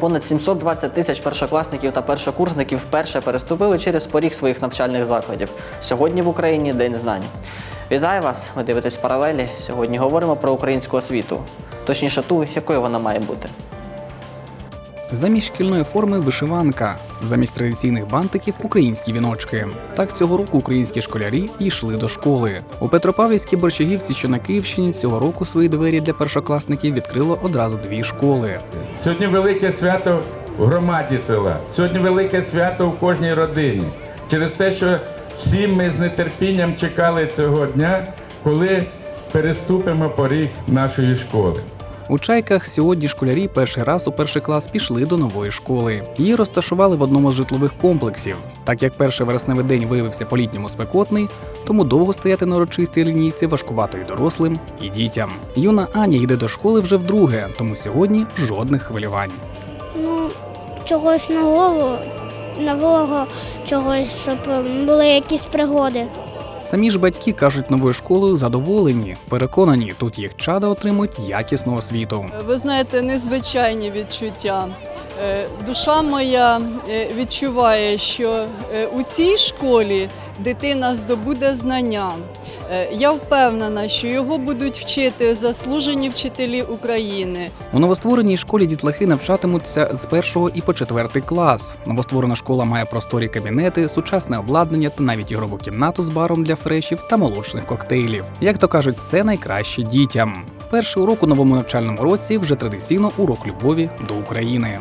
Понад 720 тисяч першокласників та першокурсників вперше переступили через поріг своїх навчальних закладів. Сьогодні в Україні День знань. Вітаю вас! Ви дивитесь паралелі. Сьогодні говоримо про українську освіту, точніше ту, якою вона має бути. Замість шкільної форми вишиванка, замість традиційних бантиків українські віночки. Так цього року українські школярі йшли до школи. У Петропавлівській Борщагівці, що на Київщині, цього року свої двері для першокласників відкрило одразу дві школи. Сьогодні велике свято в громаді села. Сьогодні велике свято в кожній родині. Через те, що всі ми з нетерпінням чекали цього дня, коли переступимо поріг нашої школи. У чайках сьогодні школярі перший раз у перший клас пішли до нової школи. Її розташували в одному з житлових комплексів. Так як перший вересневий день виявився по-літньому спекотний, тому довго стояти на урочистій лінійці важкувато і дорослим, і дітям. Юна Аня йде до школи вже вдруге, тому сьогодні жодних хвилювань. Ну, чогось нового, нового чогось, щоб були якісь пригоди. Самі ж батьки кажуть, новою школою задоволені, переконані, тут їх чада отримують якісну освіту. Ви знаєте, незвичайні відчуття. Е, Душа моя е, відчуває, що е, у цій школі дитина здобуде знання. Е, Я впевнена, що його будуть вчити заслужені вчителі України. У новоствореній школі дітлахи навчатимуться з першого і по четвертий клас. Новостворена школа має просторі кабінети, сучасне обладнання та навіть ігрову кімнату з баром для фрешів та молочних коктейлів. Як то кажуть, все найкраще дітям. Перший урок у новому навчальному році вже традиційно урок любові до України.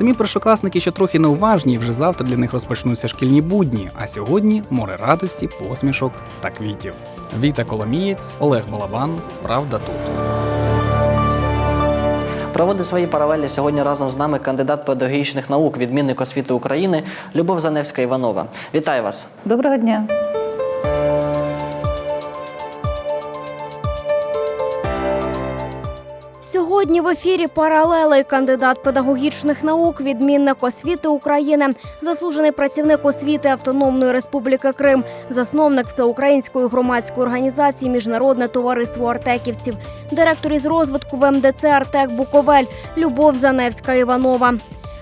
Самі першокласники ще трохи неуважні, і вже завтра для них розпочнуться шкільні будні. А сьогодні море радості, посмішок та квітів. Віта Коломієць, Олег Балабан. Правда тут. Проводить свої паралелі сьогодні разом з нами кандидат педагогічних наук, відмінник освіти України Любов Заневська Іванова. Вітаю вас! Доброго дня. Сьогодні в ефірі паралелей кандидат педагогічних наук, відмінник освіти України, заслужений працівник освіти Автономної Республіки Крим, засновник всеукраїнської громадської організації Міжнародне товариство артеківців, директор із розвитку в МДЦ Артек Буковель Любов Заневська Іванова.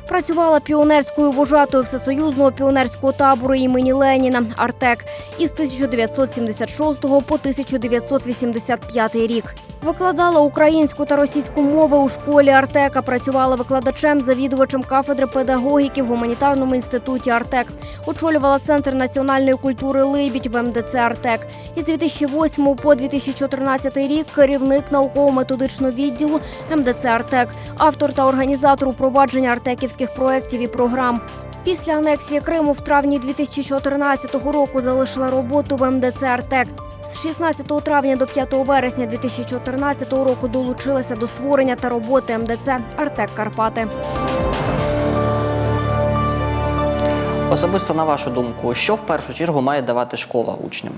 Працювала піонерською вожатою всесоюзного піонерського табору імені Леніна Артек із 1976 по 1985 рік. Викладала українську та російську мови у школі Артека. Працювала викладачем, завідувачем кафедри педагогіки в гуманітарному інституті Артек. Очолювала центр національної культури Либідь в МДЦ Артек. Із 2008 по 2014 рік керівник науково-методичного відділу МДЦ Артек, автор та організатор упровадження артеківських проєктів і програм. Після анексії Криму в травні 2014 року залишила роботу в МДЦ Артек. З 16 травня до 5 вересня 2014 року долучилася до створення та роботи МДЦ Артек Карпати. Особисто на вашу думку, що в першу чергу має давати школа учням?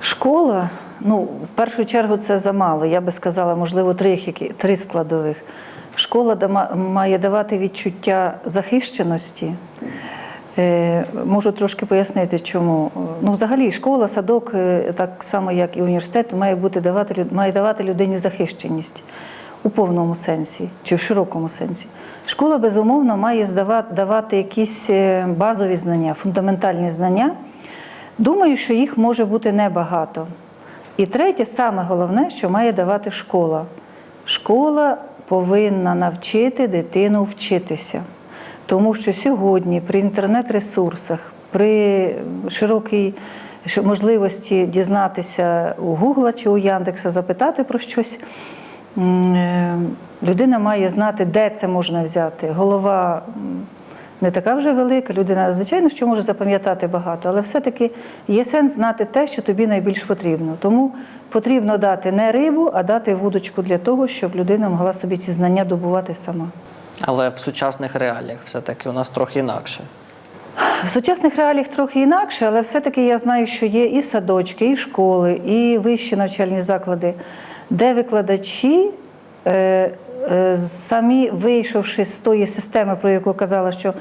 Школа, ну, в першу чергу це замало. Я би сказала, можливо, три, які- три складових. Школа має давати відчуття захищеності. Е, можу трошки пояснити, чому. Ну, взагалі, школа, садок, е, так само як і університет, має бути давати має давати людині захищеність у повному сенсі чи в широкому сенсі. Школа, безумовно, має здавати, давати якісь е, базові знання, фундаментальні знання. Думаю, що їх може бути небагато. І третє, саме головне, що має давати школа. Школа повинна навчити дитину вчитися. Тому що сьогодні при інтернет-ресурсах, при широкій можливості дізнатися у Гугла чи у Яндекса, запитати про щось, е, людина має знати, де це можна взяти. Голова не така вже велика, людина, звичайно, що може запам'ятати багато, але все-таки є сенс знати те, що тобі найбільш потрібно. Тому потрібно дати не рибу, а дати вудочку для того, щоб людина могла собі ці знання добувати сама. Але в сучасних реаліях все-таки у нас трохи інакше. В сучасних реаліях трохи інакше, але все-таки я знаю, що є і садочки, і школи, і вищі навчальні заклади, де викладачі, е, самі вийшовши з тої системи, про яку казала, що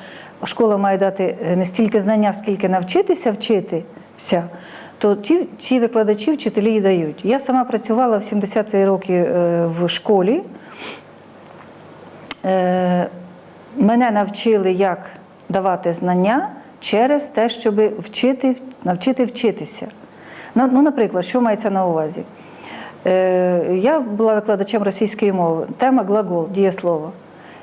школа має дати не стільки знання, скільки навчитися вчитися, то ті, ті викладачі, вчителі і дають. Я сама працювала в 70-ті роки е, в школі. Е, Мене навчили, як давати знання через те, щоб вчити, навчити вчитися. Ну, ну, наприклад, що мається на увазі? Е, Я була викладачем російської мови. Тема глагол, дієслово.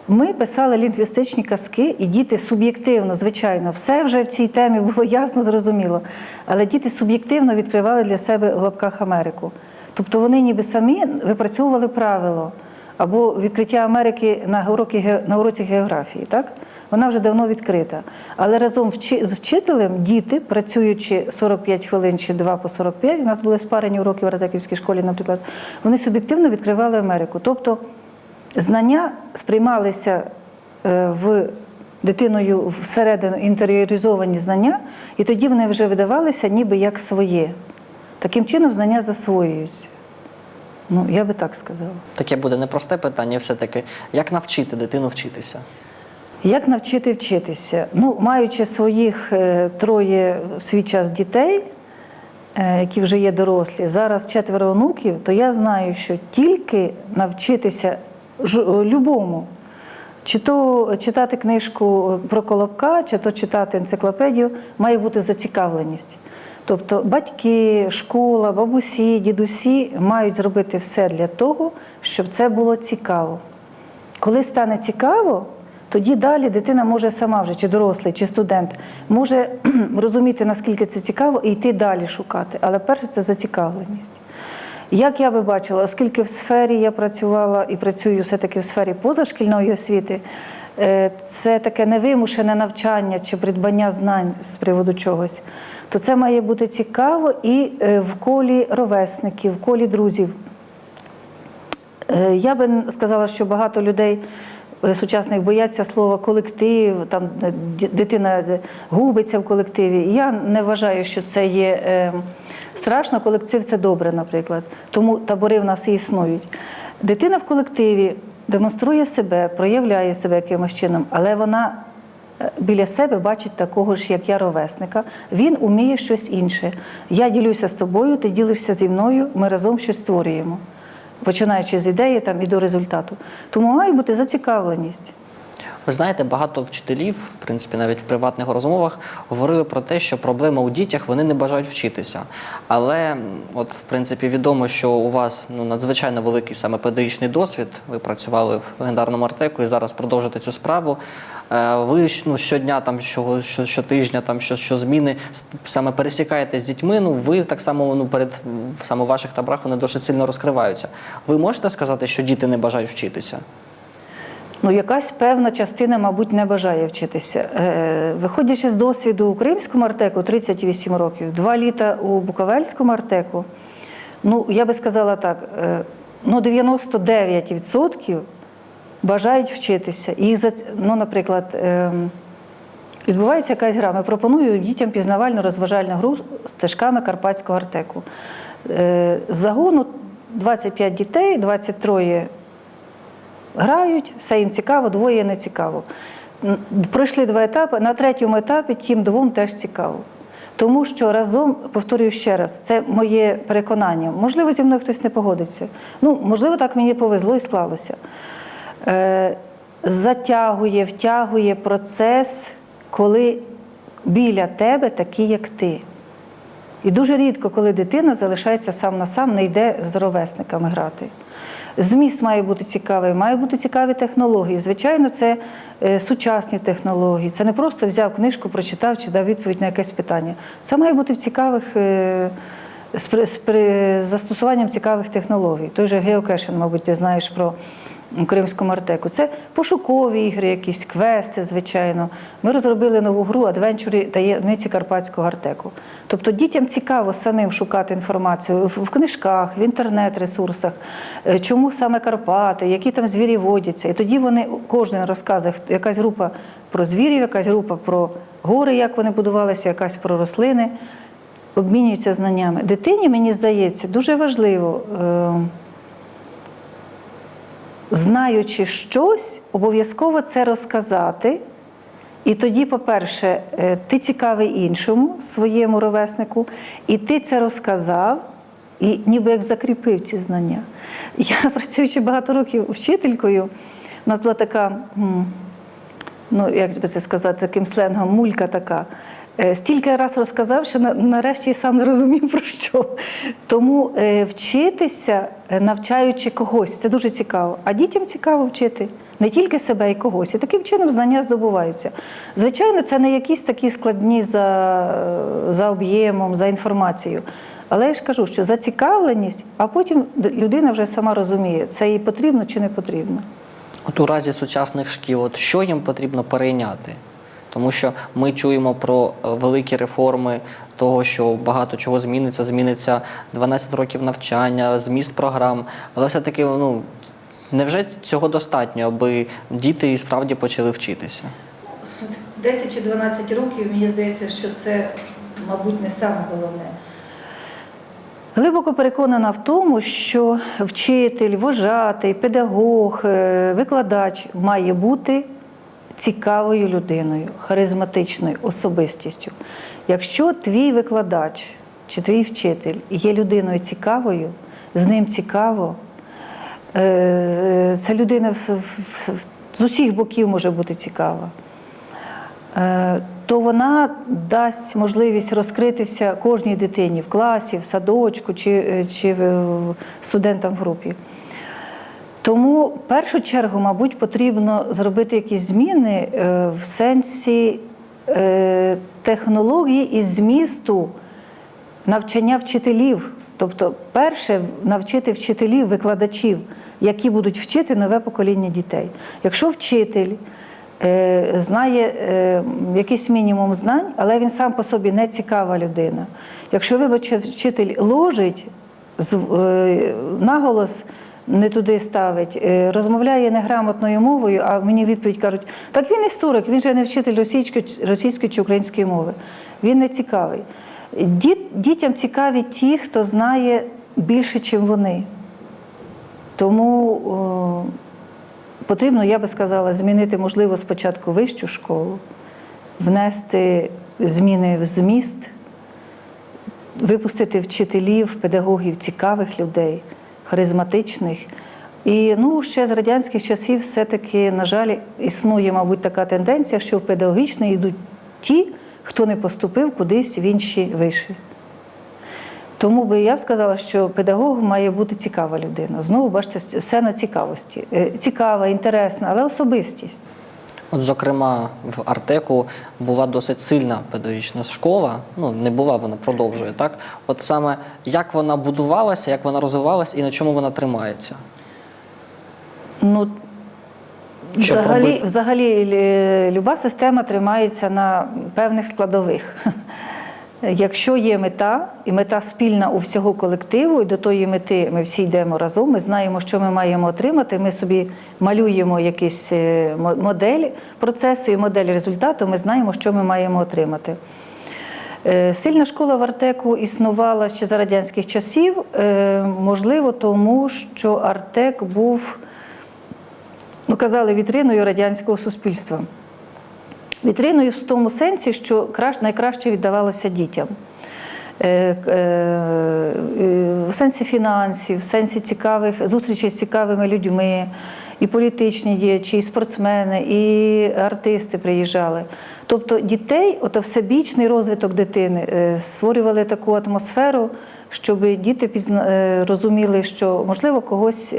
Ми писали лінгвістичні казки, і діти суб'єктивно, звичайно, все вже в цій темі було ясно, зрозуміло. Але діти суб'єктивно відкривали для себе в лапках Америку. Тобто вони ніби самі випрацьовували правило або відкриття Америки на уроці, географії. Так? Вона вже давно відкрита. Але разом з вчителем діти, працюючи 45 хвилин чи 2 по 45, у нас були спарені уроки в Радаківській школі, наприклад, вони суб'єктивно відкривали Америку. Тобто знання сприймалися е, в дитиною всередину інтеріоризовані знання, і тоді вони вже видавалися ніби як своє. Таким чином знання засвоюються. Ну, я би так сказала. Таке буде непросте питання, все-таки, як навчити дитину вчитися? Як навчити вчитися? Ну, маючи своїх е, троє в свій час дітей, е, які вже є дорослі, зараз четверо онуків, то я знаю, що тільки навчитися любому, чи то читати книжку про Колобка, чи то читати енциклопедію, має бути зацікавленість. Тобто батьки, школа, бабусі, дідусі мають зробити все для того, щоб це було цікаво. Коли стане цікаво, тоді далі дитина може сама вже, чи дорослий, чи студент, може розуміти, наскільки це цікаво, і йти далі шукати. Але перше це зацікавленість. Як я би бачила, оскільки в сфері я працювала і працюю все-таки в сфері позашкільної освіти, е, це таке невимушене навчання чи придбання знань з приводу чогось, то це має бути цікаво і е, в колі ровесників, в колі друзів. Е, Я би сказала, що багато людей сучасних бояться слова колектив, там е, дитина е, губиться в колективі. Я не вважаю, що це є е, страшно. Колектив це добре, наприклад. Тому табори в нас і існують. Дитина в колективі демонструє себе, проявляє себе якимось чином, але вона е, біля себе бачить такого ж, як я, ровесника. Він уміє щось інше. Я ділюся з тобою, ти ділишся зі мною, ми разом щось створюємо починаючи з ідеї там, і до результату. Тому має бути зацікавленість. Ви знаєте, багато вчителів, в принципі, навіть в приватних розмовах, говорили про те, що проблема у дітях вони не бажають вчитися. Але от, в принципі, відомо, що у вас ну, надзвичайно великий саме педагогічний досвід. Ви працювали в легендарному артеку і зараз продовжуєте цю справу. Е, Ви ну, щодня, там, що, що, щотижня, там, що, що зміни саме пересікаєте з дітьми. Ну, ви так само ну, перед саме в ваших таборах вони досить сильно розкриваються. Ви можете сказати, що діти не бажають вчитися? Ну, якась певна частина, мабуть, не бажає вчитися. Е, виходячи з досвіду у Кримському артеку 38 років, два літа у Буковельському артеку, ну, я би сказала так, е, ну, 99% бажають вчитися. Їх, зац- ну, наприклад, ем, Відбувається якась гра. Ми пропонуємо дітям пізнавальну розважальну гру стежками Карпатського артеку. Е, З загону 25 дітей, 23 грають, все їм цікаво, двоє не цікаво. Пройшли два етапи. На третьому етапі тим двом теж цікаво. Тому що разом, повторюю ще раз, це моє переконання. Можливо, зі мною хтось не погодиться. Ну, можливо, так мені повезло і склалося. Е, затягує, втягує процес, коли біля тебе такі, як ти. І дуже рідко, коли дитина залишається сам на сам, не йде з ровесниками грати. Зміст має бути цікавий, має бути цікаві технології. Звичайно, це е, сучасні технології. Це не просто взяв книжку, прочитав чи дав відповідь на якесь питання. Це має бути в цікавих е, з, застосуванням цікавих технологій. Той же геокешен, мабуть, ти знаєш про Кримському артеку. Це пошукові ігри, якісь квести, звичайно. Ми розробили нову гру Адвенчури таємниці Карпатського артеку. Тобто дітям цікаво самим шукати інформацію в книжках, в інтернет-ресурсах, е, чому саме Карпати, які там звірі водяться. І тоді вони кожен розказує, якась група про звірів, якась група про гори, як вони будувалися, якась про рослини. Обмінюються знаннями. Дитині, мені здається, дуже важливо. Знаючи щось, обов'язково це розказати І тоді, по-перше, е, ти цікавий іншому, своєму ровеснику, і ти це розказав, і ніби як закріпив ці знання. Я, працюючи багато років вчителькою, у нас була така, ну як би це сказати, таким сленгом, мулька така. Е, Стільки раз розказав, що нарешті і сам не розумів про що. Тому е, вчитися, е, навчаючи когось, це дуже цікаво. А дітям цікаво вчити не тільки себе і когось. І таким чином знання здобуваються. Звичайно, це не якісь такі складні за, за об'ємом, за інформацією. Але я ж кажу, що зацікавленість, а потім людина вже сама розуміє, це їй потрібно чи не потрібно. От у разі сучасних шкіл, от що їм потрібно перейняти? Тому що ми чуємо про е, великі реформи того, що багато чого зміниться, зміниться 12 років навчання, зміст програм. Але все-таки, ну невже цього достатньо, аби діти і справді почали вчитися? 10 чи 12 років, мені здається, що це, мабуть, не саме головне. Глибоко переконана в тому, що вчитель, вожатий, педагог, е, викладач має бути цікавою людиною, харизматичною особистістю. Якщо твій викладач чи твій вчитель є людиною цікавою, з ним цікаво, е, ця людина з усіх боків може бути цікава. Е, то вона дасть можливість розкритися кожній дитині в класі, в садочку чи, чи студентам в групі. Тому в першу чергу, мабуть, потрібно зробити якісь зміни е, в сенсі е, технології і змісту навчання вчителів. Тобто, перше навчити вчителів, викладачів, які будуть вчити нове покоління дітей. Якщо вчитель е, знає якийсь мінімум знань, але він сам по собі не цікава людина. Якщо, вибачте, вчитель ложить наголос не туди ставить, е, розмовляє неграмотною мовою, а мені відповідь кажуть, так він історик, він же не вчитель російської, російської чи української мови. Він не цікавий. Діт, дітям цікаві ті, хто знає більше, ніж вони. Тому о, потрібно, я би сказала, змінити, можливо, спочатку вищу школу, внести зміни в зміст, випустити вчителів, педагогів, цікавих людей, харизматичних. І ну, ще з радянських часів все-таки, на жаль, існує, мабуть, така тенденція, що в педагогічний йдуть ті, хто не поступив кудись в інші виші. Тому би я б сказала, що педагог має бути цікава людина. Знову бачите, все на цікавості. Е, Цікава, інтересна, але особистість. От, зокрема, в Артеку була досить сильна педагогічна школа. Ну, не була, вона продовжує, так? От саме як вона будувалася, як вона розвивалася і на чому вона тримається? Ну, Щоб взагалі, взагалі люба система тримається на певних складових. Якщо є мета, і мета спільна у всього колективу, і до тої мети ми всі йдемо разом, ми знаємо, що ми маємо отримати, ми собі малюємо якісь е, модель процесу і модель результату, ми знаємо, що ми маємо отримати. Е, Сильна школа в Артеку існувала ще за радянських часів, е, можливо, тому що Артек був, ну казали, вітриною радянського суспільства. Вітриною в тому сенсі, що найкраще віддавалося дітям. Е, е, е, В сенсі фінансів, в сенсі цікавих зустрічей з цікавими людьми, і політичні діячі, і спортсмени, і артисти приїжджали. Тобто дітей, ото всебічний розвиток дитини, створювали таку атмосферу, щоб діти розуміли, що можливо когось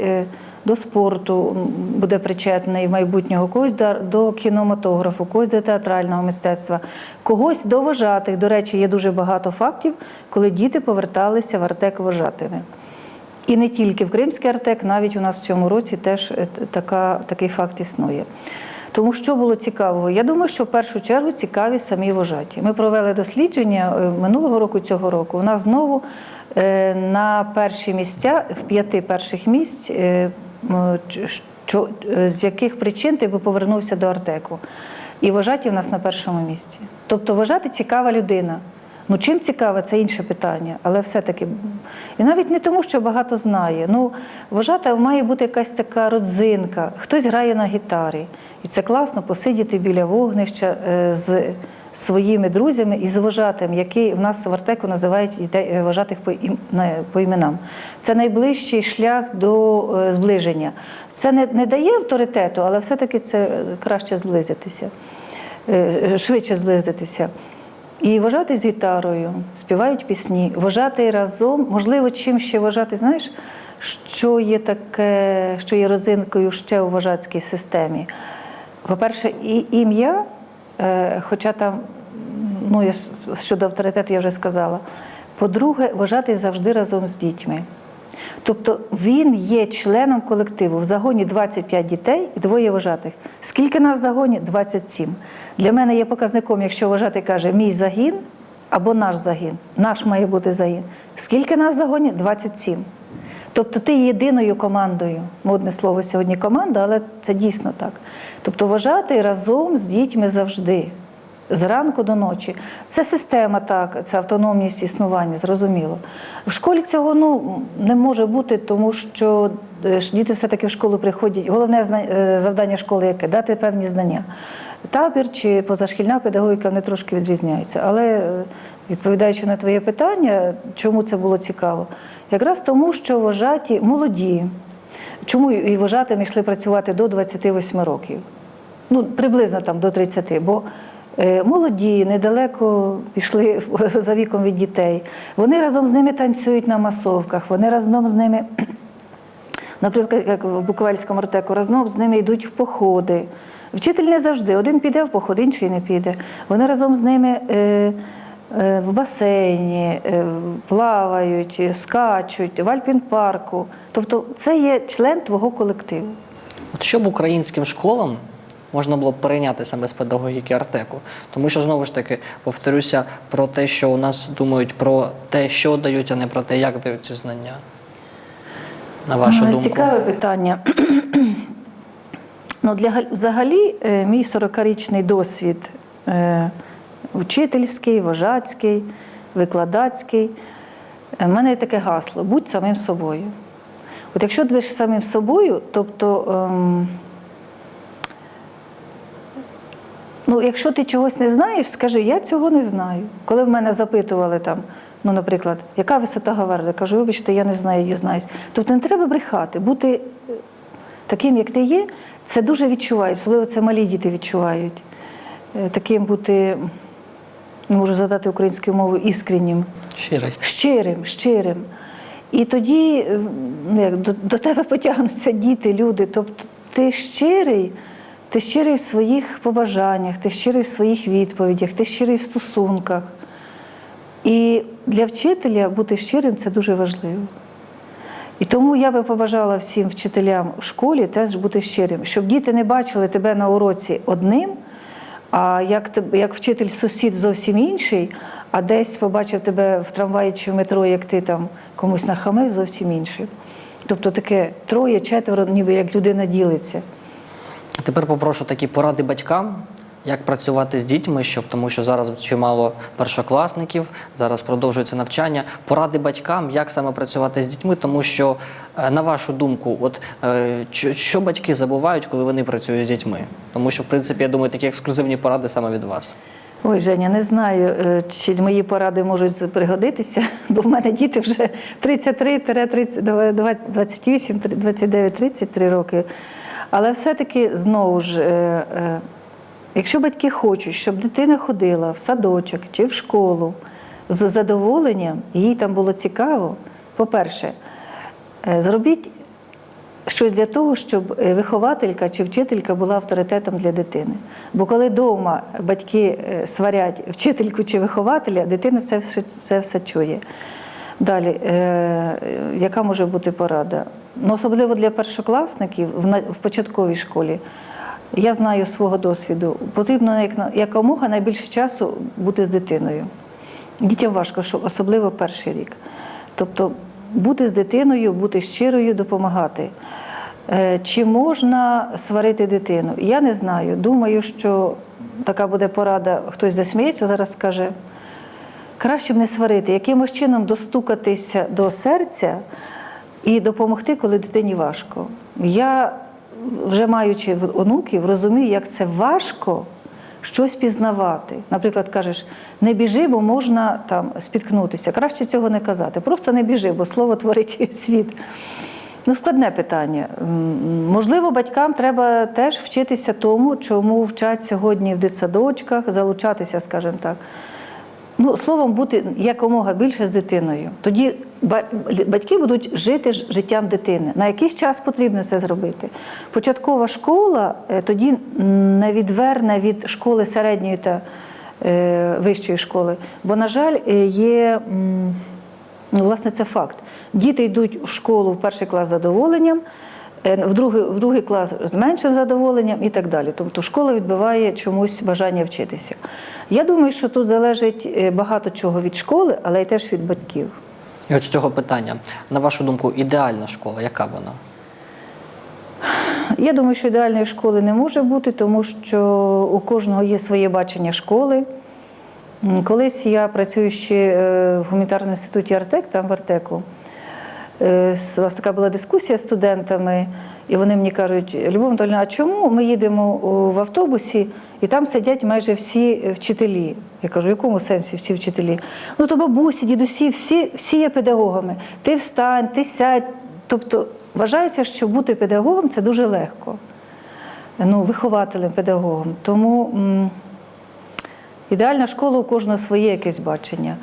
до спорту буде причетний майбутнього, когось до, кінематографу, когось до театрального мистецтва, когось до вожатих. До речі, є дуже багато фактів, коли діти поверталися в Артек вожатими. І не тільки в Кримський Артек, навіть у нас в цьому році теж е, така, такий факт існує. Тому що було цікавого? Я думаю, що в першу чергу цікаві самі вожаті. Ми провели дослідження е, минулого року, цього року. У нас знову е, на перші місця, в п'яти перших місць, що, е, з яких причин ти би повернувся до Артеку. І вожаті в нас на першому місці. Тобто вожати цікава людина. Ну, чим цікаве, це інше питання, але все-таки. І навіть не тому, що багато знає. Ну, вважати має бути якась така родзинка. Хтось грає на гітарі, І це класно посидіти біля вогнища е, з своїми друзями і з вожатим, який в нас в Артеку називають е, вожатих по, ім- на- по іменам. Це найближчий шлях до е, зближення. Це не, не дає авторитету, але все-таки це е, краще зблизитися, швидше зблизитися. І вважати з гітарою, співають пісні, вважати разом, можливо, чим ще вважати, знаєш, що є таке, що є родзинкою ще у вважацькій системі. По-перше, і ім'я, хоча там, ну, я щодо авторитету я вже сказала. По-друге, вважати завжди разом з дітьми. Тобто він є членом колективу. В загоні 25 дітей і двоє вожатих. Скільки нас в загоні? 27. Для мене є показником, якщо вожатий каже мій загін або наш загін. Наш має бути загін. Скільки нас в загоні? 27. Тобто ти єдиною командою. Модне слово сьогодні команда, але це дійсно так. Тобто вважати разом з дітьми завжди. Зранку до ночі. Це система так, це автономність існування, зрозуміло. В школі цього ну, не може бути, тому що е, діти все-таки в школу приходять. Головне е, завдання школи яке? Дати певні знання. Табір чи позашкільна педагогіка вони трошки відрізняються. Але е, відповідаючи на твоє питання, чому це було цікаво? Якраз тому, що вожаті молоді. Чому і вожатими йшли працювати до 28 років? ну, приблизно там до 30, бо е, молоді, недалеко пішли за віком від дітей. Вони разом з ними танцюють на масовках, вони разом з ними, наприклад, як в Буковельському артеку, разом з ними йдуть в походи. Вчитель не завжди, один піде в поход, інший не піде. Вони разом з ними е, в басейні, е, плавають, скачуть, в Альпін-парку. Тобто це є член твого колективу. От що б українським школам можна було б перейняти саме з педагогіки Артеку? Тому що знову ж таки повторюся про те, що у нас думають про те, що дають, а не про те, як дають ці знання. На вашу А, думку. Цікаве питання. ну, для, взагалі, е, мій 40-річний досвід е, учительський, вожацький, викладацький. е, В мене є таке гасло будь самим собою. От якщо ти будеш самим собою, тобто. Ем, Ну, якщо ти чогось не знаєш, скажи, я цього не знаю. Коли в мене запитували там, ну, наприклад, яка висота Гаверли, я кажу, вибачте, я не знаю, я дізнаюсь. Тобто не треба брехати, бути е, таким, як ти є, це дуже відчувають, особливо це малі діти відчувають. Е, Таким бути, можу задати українською мовою, іскреннім Щирий. щирим, щирим. І тоді е, ну, як, до, до тебе потягнуться діти, люди. Тобто ти щирий, ти щирий в своїх побажаннях, ти щирий в своїх відповідях, ти щирий в стосунках. І для вчителя бути щирим це дуже важливо. І тому я би побажала всім вчителям в школі теж бути щирим, щоб діти не бачили тебе на уроці одним, а як, як вчитель сусід зовсім інший, а десь побачив тебе в трамваї чи в метро, як ти там комусь нахамив, зовсім інший. Тобто таке троє, четверо, ніби як людина ділиться. Тепер попрошу такі поради батькам, як працювати з дітьми, щоб тому що зараз чимало першокласників, зараз продовжується навчання. Поради батькам, як саме працювати з дітьми, тому що, е, на вашу думку, от е, що, батьки забувають, коли вони працюють з дітьми? Тому що, в принципі, я думаю, такі ексклюзивні поради саме від вас. Ой, Женя, не знаю, е, чи мої поради можуть пригодитися, бо в мене діти вже 33-28, 29, 33 роки. Але все-таки знову ж, якщо батьки хочуть, щоб дитина ходила в садочок чи в школу з задоволенням, їй там було цікаво, по-перше, е, зробіть щось для того, щоб е, вихователька чи вчителька була авторитетом для дитини. Бо коли вдома батьки е, сварять вчительку чи вихователя, дитина це все, це все чує. Далі, е, яка може бути порада? Ну, особливо для першокласників в, в початковій школі. Я знаю свого досвіду, потрібно якомога найбільше часу бути з дитиною. Дітям важко, що особливо перший рік. Тобто бути з дитиною, бути щирою, допомагати. Е, Чи можна сварити дитину? Я не знаю. Думаю, що така буде порада, хтось засміється, зараз скаже. Краще б не сварити, якимось чином достукатися до серця і допомогти, коли дитині важко. Я вже маючи онуків, розумію, як це важко щось пізнавати. Наприклад, кажеш, не біжи, бо можна там спіткнутися. Краще цього не казати. Просто не біжи, бо слово творить світ. Ну, складне питання. Можливо, батькам треба теж вчитися тому, чому вчать сьогодні в дитсадочках, залучатися, скажімо так. Ну, словом, бути якомога більше з дитиною. Тоді ба- батьки будуть жити життям дитини. На якийсь час потрібно це зробити. Початкова школа е, тоді не відверне від школи середньої та е, вищої школи. Бо, на жаль, е, є. Ну, власне, це факт. Діти йдуть в школу в перший клас з задоволенням, в другий, в другий клас з меншим задоволенням і так далі. Тобто школа відбиває чомусь бажання вчитися. Я думаю, що тут залежить е, багато чого від школи, але й теж від батьків. І от з цього питання, на вашу думку, ідеальна школа, яка вона? Я думаю, що ідеальної школи не може бути, тому що у кожного є своє бачення школи. Колись я працюю ще е, в гуманітарному інституті Артек, там в Артеку. Е, У нас така була дискусія з студентами, і вони мені кажуть, Любов Анатольовна, а чому ми їдемо в автобусі і там сидять майже всі вчителі? Я кажу, в якому сенсі всі вчителі? Ну, то бабусі, дідусі, всі, всі є педагогами. Ти встань, ти сядь. Тобто вважається, що бути педагогом це дуже легко. Ну, вихователем, педагогом. Тому м, ідеальна школа у кожного своє якесь бачення.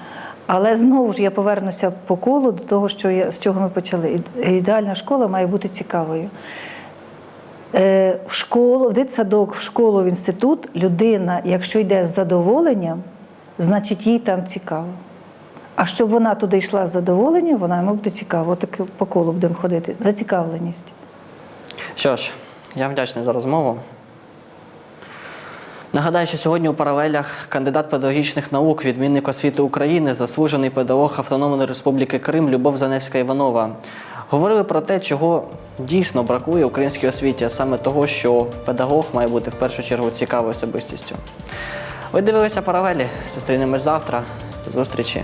Але знову ж я повернуся по колу до того, що я, з чого ми почали. Ідеальна школа має бути цікавою. Е, в школу, в дитсадок, в школу, в інститут людина, якщо йде з задоволенням, значить їй там цікаво. А щоб вона туди йшла з задоволенням, вона йому буде цікаво. Отак по колу будемо ходити. Зацікавленість. Що ж, я вдячний за розмову. Нагадаю, що сьогодні у паралелях кандидат педагогічних наук, відмінник освіти України, заслужений педагог Автономної Республіки Крим Любов Заневська Іванова. Говорили про те, чого дійсно бракує українській освіті, а саме того, що педагог має бути в першу чергу цікавою особистістю. Ви дивилися паралелі. Зустрінемось завтра. До зустрічі.